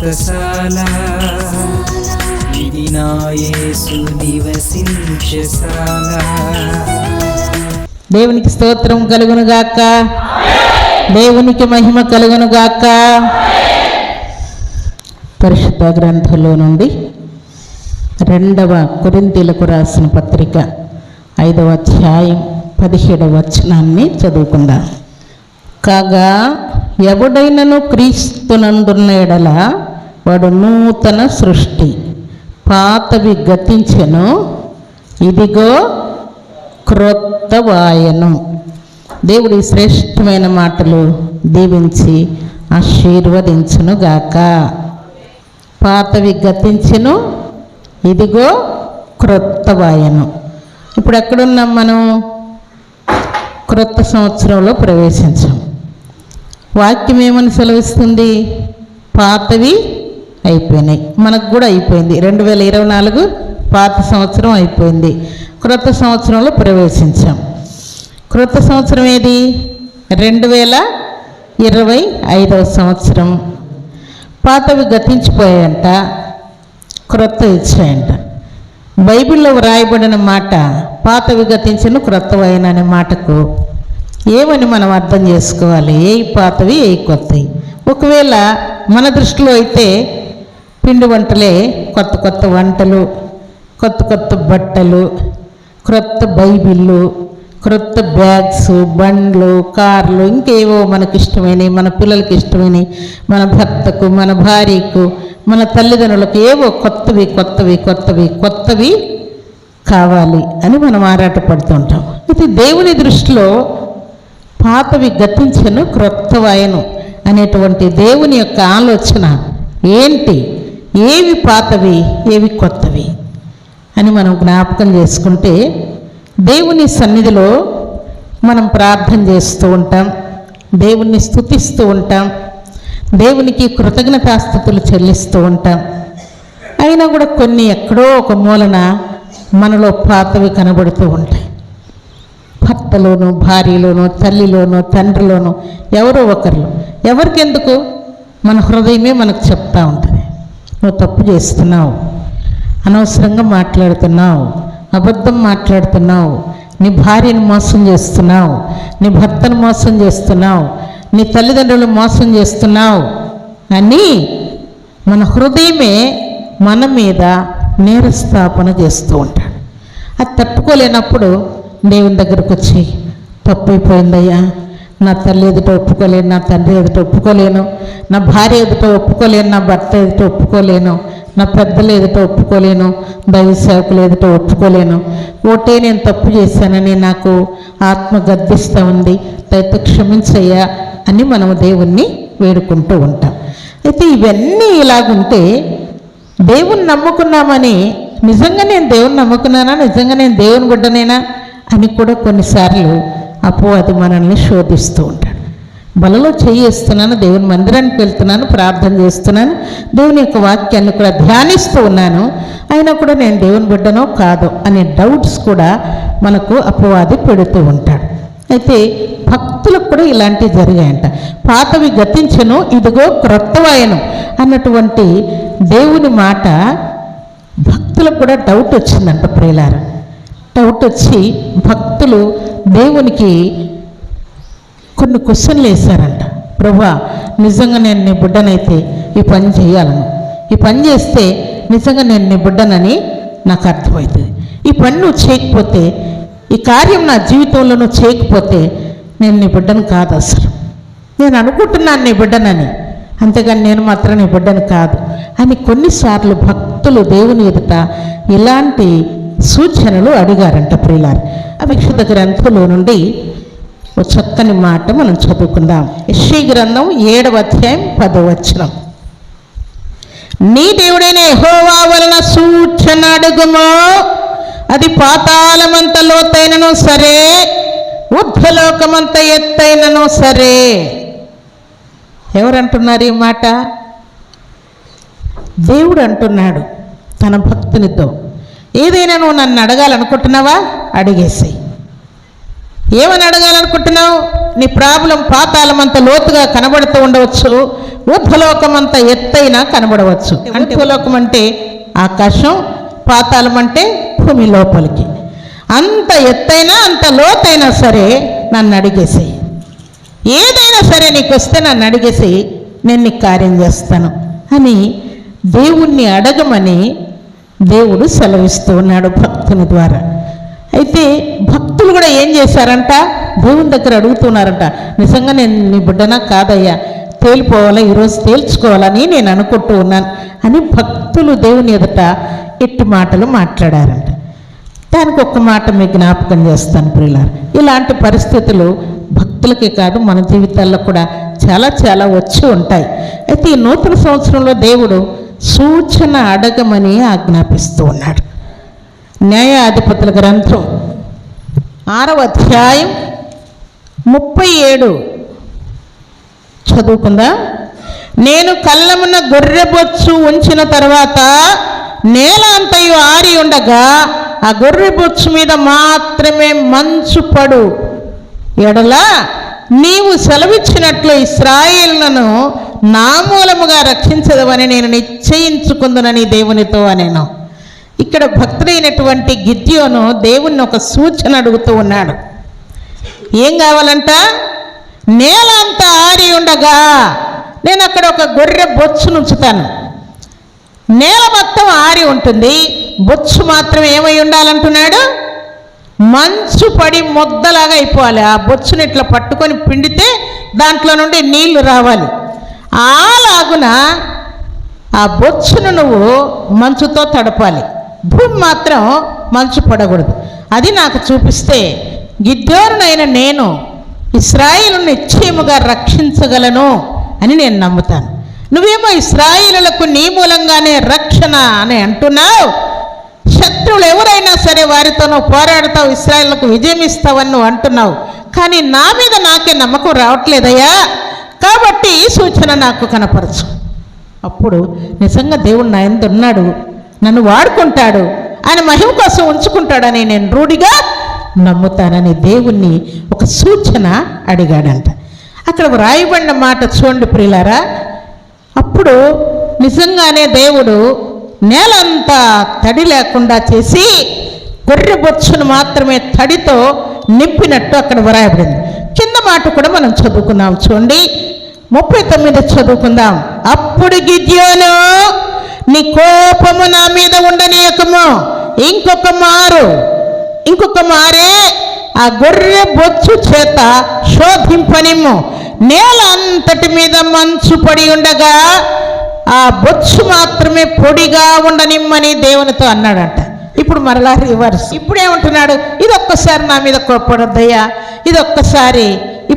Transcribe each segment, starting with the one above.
వ్రతశాల ఇది నా యేసు నివసించశాల దేవునికి స్తోత్రం కలుగును గాక దేవునికి మహిమ కలుగును గాక పరిశుద్ధ గ్రంథంలో నుండి రెండవ కొరింతీలకు రాసిన పత్రిక ఐదవ అధ్యాయం పదిహేడవ వచనాన్ని చదువుకుందాం. కాగా ఎవడైనను క్రీస్తునందున్న ఎడల వాడు నూతన సృష్టి. పాతవి గతించెను ఇదిగో క్రొత్త వాయను దేవుడి శ్రేష్టమైన మాటలు దీవించి ఆశీర్వదించును గాక. పాతవి గతించెను ఇదిగో క్రొత్త వాయను ఇప్పుడు ఎక్కడున్నాం మనం? క్రొత్త సంవత్సరంలో ప్రవేశించాం. వాక్యం ఏమని సెలవిస్తుంది? పాతవి అయిపోయినాయి. మనకు కూడా అయిపోయింది. రెండు వేల ఇరవై నాలుగు పాత సంవత్సరం అయిపోయింది. క్రొత్త సంవత్సరంలో ప్రవేశించాం. క్రొత్త సంవత్సరం ఏది? రెండు వేల ఇరవై ఐదవ సంవత్సరం. పాతవి గతించిపోయాయంట. క్రొత్త ఇచ్చాయంట. బైబిల్లో వ్రాయబడిన మాట పాతవి గతించిన క్రొత్తవైన అనే మాటకు ఏమని మనం అర్థం చేసుకోవాలి? ఏ పాతవి ఏ కొత్తవి? ఒకవేళ మన దృష్టిలో అయితే పిండి వంటలే కొత్త కొత్త వంటలు కొత్త కొత్త బట్టలు క్రొత్త బైబిళ్ళు క్రొత్త బ్యాగ్స్ బండ్లు కార్లు ఇంకేవో మనకి ఇష్టమైనవి మన పిల్లలకి ఇష్టమైనవి మన భర్తకు మన భార్యకు మన తల్లిదండ్రులకు ఏవో కొత్తవి కొత్తవి కొత్తవి కొత్తవి కావాలి అని మనం ఆరాటపడుతుంటాం. ఇది దేవుని దృష్టిలో పాతవి గతించను క్రొత్త వాయను అనేటువంటి దేవుని యొక్క ఆలోచన ఏంటి? ఏవి పాతవి ఏవి కొత్తవి అని మనం జ్ఞాపకం చేసుకుంటే దేవుని సన్నిధిలో మనం ప్రార్థన చేస్తూ ఉంటాం దేవుణ్ణి స్తుతిస్తూ ఉంటాం దేవునికి కృతజ్ఞతాస్థుతులు చెల్లిస్తూ ఉంటాం. అయినా కూడా కొన్ని ఎక్కడో ఒక మూలన మనలో పాతవి కనబడుతూ ఉంటాయి. భర్తలోనూ భార్యలోనూ తల్లిలోనూ తండ్రిలోనూ ఎవరో ఒకరిలో ఎవరికెందుకు? మన హృదయమే మనకు చెప్తా ఉంటుంది నువ్వు తప్పు చేస్తున్నావు. అనవసరంగా మాట్లాడుతున్నావు. అబద్ధం మాట్లాడుతున్నావు. నీ భార్యను మోసం చేస్తున్నావు. నీ భర్తను మోసం చేస్తున్నావు. నీ తల్లిదండ్రులు మోసం చేస్తున్నావు. అని మన హృదయమే మన మీద నేరస్థాపన చేస్తూ ఉంటాడు. అది తట్టుకోలేనప్పుడు దేవుని దగ్గరకు వచ్చి తప్పు అయిపోయిందయ్యా. నా తల్లి ఎదుట ఒప్పుకోలేను నా తండ్రి ఎదుట ఒప్పుకోలేను నా భార్య ఎదుట ఒప్పుకోలేను నా భర్త ఎదుట ఒప్పుకోలేను నా పెద్దలు ఎదుట ఒప్పుకోలేను దైవ సేవకులు ఎదుట ఒప్పుకోలేను. ఒకటే నేను తప్పు చేశానని నాకు ఆత్మ గర్దిస్తూ ఉంది. దయతో క్షమించయ్యా అని మనము దేవుణ్ణి వేడుకుంటూ ఉంటాం. అయితే ఇవన్నీ ఇలాగుంటే దేవుణ్ణి నమ్ముకున్నామని నిజంగా నేను దేవుణ్ణి నమ్ముకున్నానా? నిజంగా నేను దేవుని గుడ్డనేనా? అని కూడా కొన్నిసార్లు అపో అది మనల్ని శోధిస్తూ ఉంటాడు. బలలో చేయిస్తున్నాను దేవుని మందిరానికి వెళ్తున్నాను ప్రార్థన చేస్తున్నాను దేవుని యొక్క వాక్యాన్ని కూడా ధ్యానిస్తూ ఉన్నాను. అయినా కూడా నేను దేవుని బిడ్డనో కాదో అనే డౌట్స్ కూడా మనకు అపవాది పెడుతూ ఉంటాడు. అయితే భక్తులకు కూడా ఇలాంటివి జరిగాయంట. పాతవి గతించను ఇదిగో క్రొత్తవాయను అన్నటువంటి దేవుని మాట భక్తులకు కూడా డౌట్ వచ్చిందంట ప్రియులార. డౌట్ వచ్చి భక్తులు దేవునికి కొన్ని క్వశ్చన్లు వేశారంట. ప్రభా నిజంగా నేను నీ బిడ్డనైతే ఈ పని చేయాలను? ఈ పని చేస్తే నిజంగా నేను నీ బిడ్డనని నాకు అర్థమవుతుంది. ఈ పని నువ్వు చేయకపోతే ఈ కార్యం నా జీవితంలో నువ్వు చేయకపోతే నేను నీ బిడ్డను కాదు అసలు. నేను అనుకుంటున్నాను నీ బిడ్డనని. అంతేగాని నేను మాత్రం నీ బిడ్డను కాదు. అని కొన్నిసార్లు భక్తులు దేవుని ఎదుట ఇలాంటి సూచనలు అడిగారంట ప్రియులారు. అభిక్షుత గ్రంథంలో నుండి ఓ చక్కని మాట మనం చదువుకుందాం. శ్రీ గ్రంథం ఏడవ అధ్యాయం పదవచనం నీ దేవుడైన యెహోవా వలన సూచన అడుగుమో. అది పాతాళమంత లోతైనను సరే ఊర్ధ్వలోకమంత ఎత్తైనను సరే. ఎవరంటున్నారు ఈ మాట? దేవుడు అంటున్నాడు తన భక్తునితో. ఏదైనా నువ్వు నన్ను అడగాలనుకుంటున్నావా? అడిగేసాయి. ఏమని అడగాలనుకుంటున్నావు? నీ ప్రాబ్లం పాతాళం అంత లోతుగా కనబడుతూ ఉండవచ్చు. ఊర్ధ్వలోకం అంత ఎత్తైన కనబడవచ్చు. ఊర్ధ్వలోకం అంటే ఆకాశం పాతాళం అంటే భూమి లోపలికి. అంత ఎత్తైనా అంత లోతైనా సరే నన్ను అడిగేసేయి. ఏదైనా సరే నీకు వస్తే నన్ను అడిగేసి నేను నీకు కార్యం చేస్తాను అని దేవుణ్ణి అడగమని దేవుడు సెలవిస్తూ ఉన్నాడు భక్తుని ద్వారా. అయితే భక్తులు కూడా ఏం చేశారంట? దేవుని దగ్గర అడుగుతున్నారంట నిజంగా నేను నీ బిడ్డనా కాదయ్యా తేలిపోవాలా ఈరోజు తేల్చుకోవాలని నేను అనుకుంటూ ఉన్నాను అని భక్తులు దేవుని ఎదుట ఎట్టి మాటలు మాట్లాడారంట. దానికి ఒక్క మాట మీకు జ్ఞాపకం చేస్తాను ప్రియులారు. ఇలాంటి పరిస్థితులు భక్తులకే కాదు మన జీవితాల్లో కూడా చాలా చాలా వచ్చి ఉంటాయి. అయితే ఈ నూతన సంవత్సరంలో దేవుడు సూచన అడగమని ఆజ్ఞాపిస్తూ ఉన్నాడు. న్యాయాధిపతుల గ్రంథం ఆరవ అధ్యాయం ముప్పై ఏడు. చదువుకుందా? నేను కళ్ళమున గొర్రెబొచ్చు ఉంచిన తర్వాత నేల అంతయు ఆరి ఉండగా ఆ గొర్రెబొచ్చు మీద మాత్రమే మంచు పడు. ఎడల నీవు సెలవిచ్చినట్లు ఇస్రాయేళ్ళను నా మూలముగా రక్షించదవని నేను నిశ్చయించుకుందునని దేవునితో అనేను. ఇక్కడ భక్తుడైనటువంటి గిద్యోను దేవుణ్ణి ఒక సూచన అడుగుతూ ఉన్నాడు. ఏం కావాలంట? నేల అంతా ఆరి ఉండగా నేను అక్కడ ఒక గొర్రె బొచ్చును ఉంచుతాను నేల మొత్తం ఆరి ఉంటుంది. బొచ్చు మాత్రం ఏమై ఉండాలంటున్నాడు? మంచు పడి ముద్దలాగా అయిపోవాలి. ఆ బొచ్చుని ఇట్లా పట్టుకొని పిండితే దాంట్లో నుండి నీళ్ళు రావాలి. అలాగున ఆ బొచ్చును నువ్వు మంచుతో తడపాలి. భూమి మాత్రం మంచు పడకూడదు. అది నాకు చూపిస్తే గిద్దోరునైన నేను ఇస్రాయిలు నిశ్చయముగా రక్షించగలను అని నేను నమ్ముతాను. నువ్వేమో ఇస్రాయిలకు నీ మూలంగానే రక్షణ అని అంటున్నావు. శత్రువులు ఎవరైనా సరే వారితో నువ్వు పోరాడతావు ఇస్రాయిల్కు విజయం ఇస్తావని నువ్వు అంటున్నావు. కానీ నా మీద నాకే నమ్మకం రావట్లేదయ్యా. కాబట్టి ఈ సూచన నాకు కనపరచు. అప్పుడు నిజంగా దేవుడు నా ఎందు ఉన్నాడు నన్ను వాడుకుంటాడు ఆయన మహిమ కోసం ఉంచుకుంటాడని నేను రూఢిగా నమ్ముతానని దేవుణ్ణి ఒక సూచన అడిగాడంట. అక్కడ వ్రాయబడిన మాట చూడండి ప్రియులారా. అప్పుడు నిజంగానే దేవుడు నేలంతా తడి లేకుండా చేసి గొర్రె బొచ్చును మాత్రమే తడితో నింపినట్టు అక్కడ వ్రాయబడింది. కింద మాట కూడా మనం చదువుకున్నాం చూడండి. ముప్పై తొమ్మిది చదువుకుందాం. అప్పుడు గిద్యోను నీ కోపము నా మీద ఉండనీయకము. ఇంకొక మారు ఇంకొక మారే ఆ గొర్రె బొచ్చు చేత శోధింపనిమ్ము. నేల అంతటి మీద మంచు పడి ఉండగా ఆ బొచ్చు మాత్రమే పొడిగా ఉండనిమ్మని దేవునితో అన్నాడంట. ఇప్పుడు మరలా రివర్స్ ఇప్పుడేమంటున్నాడు? ఇదొక్కసారి ఇది ఒక్కసారి నా మీద కోప్పడద్దయ్యా. ఇది ఒక్కసారి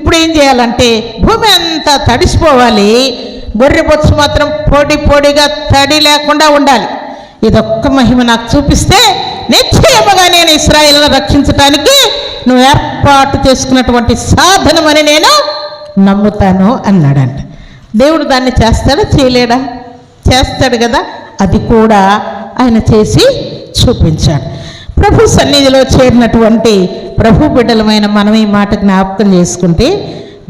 ఇప్పుడు ఏం చేయాలంటే భూమి అంతా తడిసిపోవాలి. గొర్రె బొచ్చు మాత్రం పొడి పొడిగా తడి లేకుండా ఉండాలి. ఇదొక్క మహిమ నాకు చూపిస్తే నిశ్చయముగా నేను ఇస్రాయిల్ను రక్షించటానికి నువ్వు ఏర్పాటు చేసుకున్నటువంటి సాధనమని నేను నమ్ముతాను అన్నాడంట. దేవుడు దాన్ని చేస్తాడా? చేయలేడా? చేస్తాడు కదా? అది కూడా ఆయన చేసి చూపించాడు. ప్రభు సన్నిధిలో చేరినటువంటి ప్రభు బిడ్డలమైన మనం ఈ మాట జ్ఞాపకం చేసుకుంటే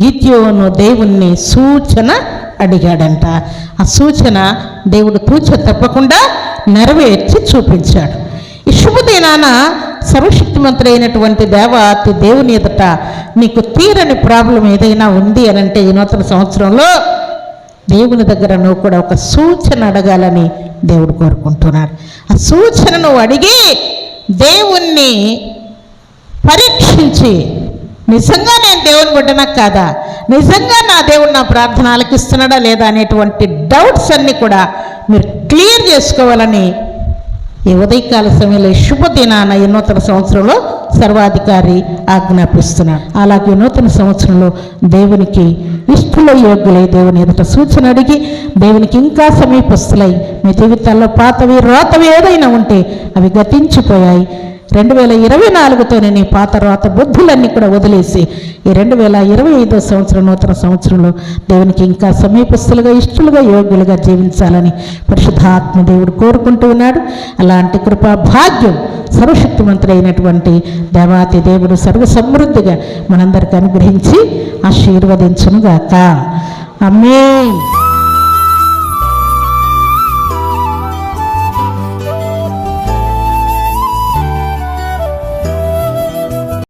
గిద్యోను దేవుణ్ణి సూచన అడిగాడంట. ఆ సూచన దేవుడు తూచ తప్పకుండా నెరవేర్చి చూపించాడు. ఈ శుభదినాన సర్వశక్తిమంతుడైనటువంటి దేవాతి దేవుని ఎదుట నీకు తీరని ప్రాబ్లం ఏదైనా ఉంది అని అంటే ఈ నూతన సంవత్సరంలో దేవుని దగ్గర నువ్వు కూడా ఒక సూచన అడగాలని దేవుడు కోరుకుంటున్నాడు. ఆ సూచన నువ్వు అడిగి దేవుణ్ణి పరీక్షించి. నిజంగా నేను దేవుని బిడ్డనా కాదా? నిజంగా నా దేవుడు నా ప్రార్థన ఆలకిస్తున్నాడా లేదా అనేటువంటి డౌట్స్ అన్నీ కూడా మీరు క్లియర్ చేసుకోవాలని ఈ ఉదయకాల సమయంలో శుభదినాన ఈ నూతన సంవత్సరంలో సర్వాధికారి ఆజ్ఞాపిస్తున్నాడు. అలాగే నూతన సంవత్సరంలో దేవునికి ఇష్టల యోగ్యులై దేవుని ఎదుట సూచన అడిగి దేవునికి ఇంకా సమీపస్తులై మీ జీవితాల్లో పాతవి రాతవి ఏదైనా ఉంటే అవి గతించిపోయాయి. రెండు వేల ఇరవై నాలుగుతోనే నీ పాత రాత బుద్ధులన్నీ కూడా వదిలేసి ఈ రెండు వేల ఇరవై ఐదో సంవత్సరం నూతన సంవత్సరంలో దేవునికి ఇంకా సమీపస్తులుగా ఇష్టలుగా యోగ్యులుగా జీవించాలని పరిశుద్ధాత్మ దేవుడు కోరుకుంటూ ఉన్నాడు. అలాంటి కృపా భాగ్యం సర్వశక్తిమంతుడైనటువంటి దేవాతి దేవుడు సర్వ సమృద్ధిగా మనందరికీ అనుగ్రహించి ఆశీర్వదించునుగాక. అమ్మే